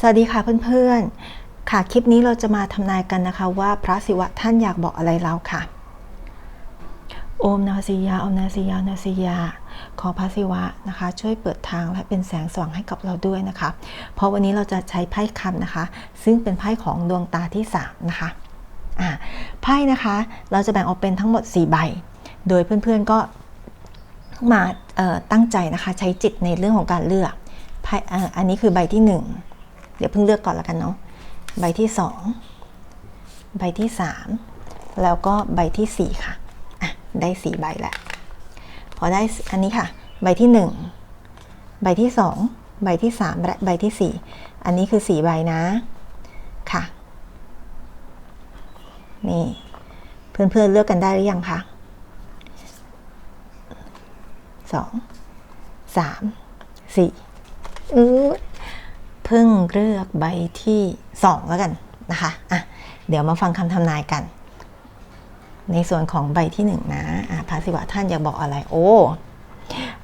สวัสดีค่ะเพื่อนๆ ค่ะคลิปนี้เราจะมาทำนายกันนะคะว่าพระศิวะท่านอยากบอกอะไรเราค่ะ โอมนาสิยาโอมนาสิยานาสิยา ขอพระศิวะนะคะ ช่วยเปิดทางและเป็นแสงสว่างให้กับเราด้วยนะคะ เพราะวันนี้เราจะใช้ไพ่คำนะคะ ซึ่งเป็นไพ่ของดวงตาที่ 3 นะคะไพ่นะคะเราจะแบ่งออกเป็นทั้งหมด 4 ใบ โดยเพื่อนๆก็มาตั้งใจนะคะใช้จิตในเรื่องของการเลือกไพ่อันนี้คือใบที่ 1 เดี๋ยวเพิ่งเลือกก่อนละกันเนาะใบที่ 2 ใบที่ 3 แล้วก็ใบทีสี่4 ค่ะอะ ได้สี่ใบแล้วพอได้อันนี้ค่ะ ใบที่ 1 ใบที่ 2 ใบที่ 3 และใบที่ 4 อันนี้คือ 4 ใบนะค่ะ นี่ เพื่อนๆเลือกกันได้หรือยังคะสองสามสี่อือ เพิ่งเลือกใบที่สองแล้วกันนะคะอะเดี๋ยวมาฟังคำทำนายกัน ในส่วนของใบที่หนึ่งนะอะพระศิวะท่านอยากบอกอะไรโอ้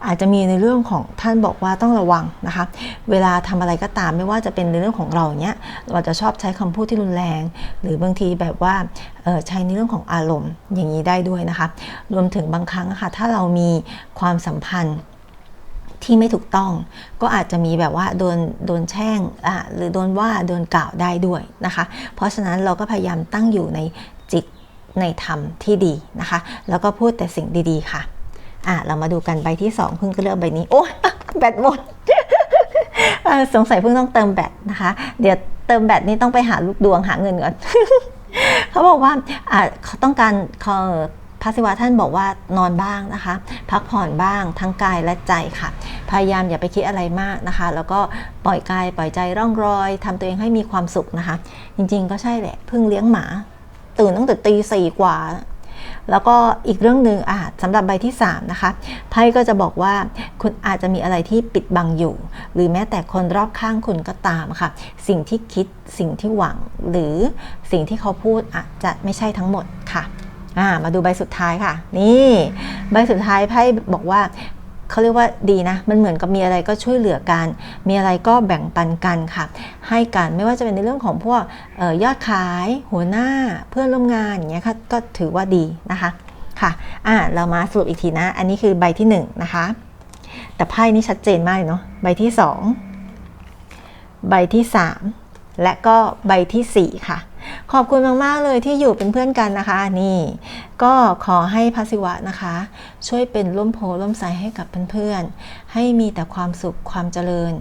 อาจจะมีในเรื่องของท่านบอกว่าต้องระวังนะคะ เวลาทำอะไรก็ตามไม่ว่าจะเป็นในเรื่องของเราเนี้ยเราจะชอบใช้คำพูดที่รุนแรง หรือบางทีแบบว่าใช้ในเรื่องของอารมณ์อย่างนี้ได้ด้วยนะคะ รวมถึงบางครั้งะค่ะถ้าเรามีความสัมพันธ์ ที่ไม่ถูกต้อง ก็อาจจะมีแบบว่าโดนโดนแช่งอะหรือโดนว่าโดนกล่าวได้ด้วยนะคะ เพราะฉะนั้นเราก็พยายามตั้งอยู่ในจิตในธรรมที่ดีนะคะ แล้วก็พูดแต่สิ่งดีๆค่ะอะเรามาดูกันใบที่ 2 เพิ่งก็เลือกใบนี้โอ้แบตหมดสงสัยเพิ่งต้องเติมแบตนะคะ เดี๋ยวเติมแบตนี่ต้องไปหาลูกดวงหาเงินก่อนเขาบอกว่าอะเขาต้องการเขา พระศิวะท่านบอกว่านอนบ้างนะคะ พักผ่อนบ้างทั้งกายและใจค่ะ พยายามอย่าไปคิดอะไรมากนะคะ แล้วก็ปล่อยกายปล่อยใจร่องรอยทำตัวเองให้มีความสุขนะคะ จริงๆก็ใช่แหละเพิ่งเลี้ยงหมา ตื่นตั้งแต่ตีสี่กว่า แล้วก็อีกเรื่องหนึ่งอะสำหรับใบที่ 3 นะคะไพ่ก็จะบอกว่าคุณอาจจะมีอะไรที่ปิดบังอยู่ หรือแม้แต่คนรอบข้างคุณก็ตามค่ะ สิ่งที่คิดสิ่งที่หวัง หรือสิ่งที่เขาพูดอาจจะไม่ใช่ทั้งหมด อ่ามาดูใบสุดท้ายค่ะ นี่ใบสุดท้ายไพ่บอกว่าเขาเรียกว่าดีนะ มันเหมือนกับมีอะไรก็ช่วยเหลือกัน มีอะไรก็แบ่งปันกันค่ะ ให้กันไม่ว่าจะเป็นในเรื่องของพวกออยอดขายหัวหน้าเพื่อนร่วมงานอย่างเงี้ยค่ะก็ถือว่าดีนะคะค่ะอ่าเรามาสรุปอีกทีนะ อันนี้คือใบที่1นนะคะ แต่ไพ่นี่ชัดเจนมากเลยเนาะใบที่ 2 ใบที่ 3 และก็ใบทีสี่4 ค่ะ ขอบคุณมาก ๆ เลยที่อยู่เป็นเพื่อนกันนะคะ นี่ ก็ขอให้พระศิวะนะคะ ช่วยเป็นร่มโพล่มใสให้กับเพื่อนๆ ให้มีแต่ความสุขความเจริญ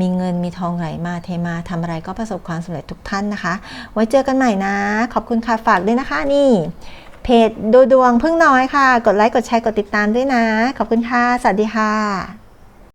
มีเงินมีทองไหลมาเทมาทำอะไรก็ประสบความสำเร็จทุกท่านนะคะ ไว้เจอกันใหม่นะ ขอบคุณค่ะฝากด้วยนะคะนี่ เพจดูดวงพึ่งน้อยค่ะ กดไลค์กดแชร์กดติดตามด้วยนะ ขอบคุณค่ะสวัสดีค่ะ